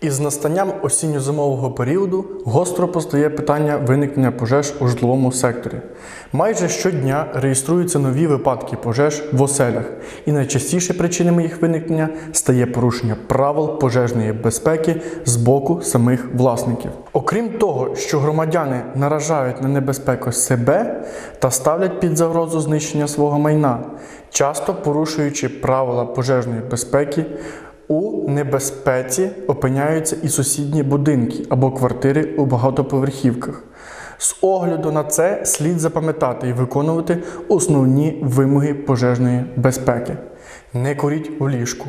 Із настанням осінньо-зимового періоду гостро постає питання виникнення пожеж у житловому секторі. Майже щодня реєструються нові випадки пожеж в оселях, і найчастіше причинами їх виникнення стає порушення правил пожежної безпеки з боку самих власників. Окрім того, що громадяни наражають на небезпеку себе та ставлять під загрозу знищення свого майна, часто порушуючи правила пожежної безпеки. У небезпеці опиняються і сусідні будинки або квартири у багатоповерхівках. З огляду на це слід запам'ятати і виконувати основні вимоги пожежної безпеки. Не куріть у ліжку,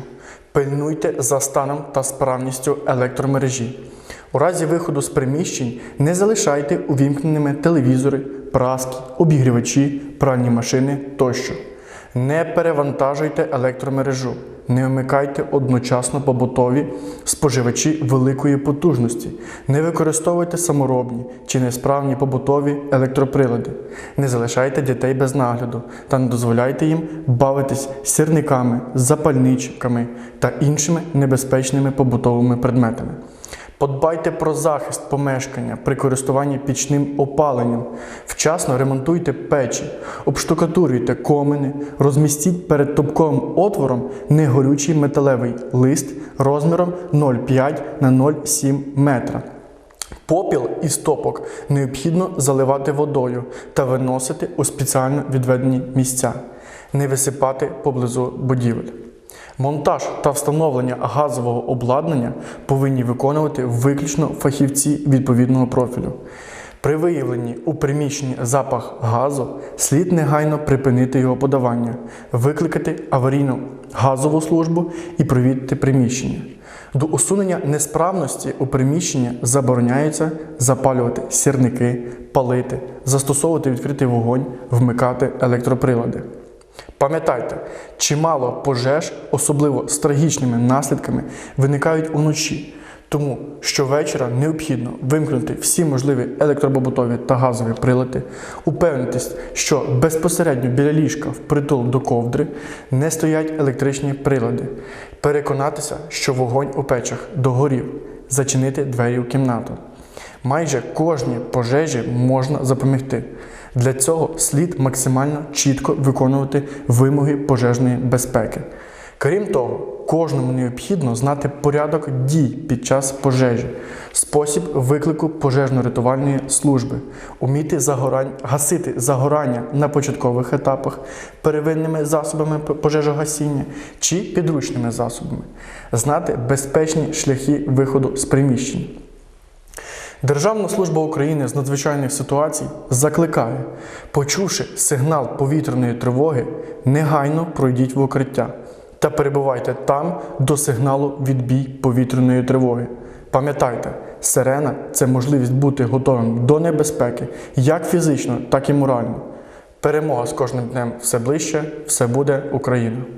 пильнуйте за станом та справністю електромережі. У разі виходу з приміщень не залишайте увімкненими телевізори, праски, обігрівачі, пральні машини тощо. Не перевантажуйте електромережу, не вмикайте одночасно побутові споживачі великої потужності, не використовуйте саморобні чи несправні побутові електроприлади, не залишайте дітей без нагляду та не дозволяйте їм бавитись сірниками, запальничками та іншими небезпечними побутовими предметами. Подбайте про захист помешкання при користуванні пічним опаленням. Вчасно ремонтуйте печі, обштукатурюйте комини, розмістіть перед топковим отвором негорючий металевий лист розміром 0,5 на 0,7 метра. Попіл із топок необхідно заливати водою та виносити у спеціально відведені місця, не висипати поблизу будівель. Монтаж та встановлення газового обладнання повинні виконувати виключно фахівці відповідного профілю. При виявленні у приміщенні запах газу слід негайно припинити його подавання, викликати аварійну газову службу і провідати приміщення. До усунення несправності у приміщенні забороняється запалювати сірники, палити, застосовувати відкритий вогонь, вмикати електроприлади. Пам'ятайте, чимало пожеж, особливо з трагічними наслідками, виникають уночі, тому щовечора необхідно вимкнути всі можливі електробобутові та газові прилади, упевнитись, що безпосередньо біля ліжка впритул до ковдри не стоять електричні прилади, переконатися, що вогонь у печах догорів, зачинити двері у кімнату. Майже кожній пожежі можна запобігти. Для цього слід максимально чітко виконувати вимоги пожежної безпеки. Крім того, кожному необхідно знати порядок дій під час пожежі, спосіб виклику пожежно-рятувальної служби, уміти загорань, гасити загорання на початкових етапах первинними засобами пожежогасіння чи підручними засобами, знати безпечні шляхи виходу з приміщень. Державна служба України з надзвичайних ситуацій закликає, почувши сигнал повітряної тривоги, негайно пройдіть в укриття та перебувайте там до сигналу відбій повітряної тривоги. Пам'ятайте, сирена це можливість бути готовим до небезпеки як фізично, так і морально. Перемога з кожним днем все ближче, все буде Україна!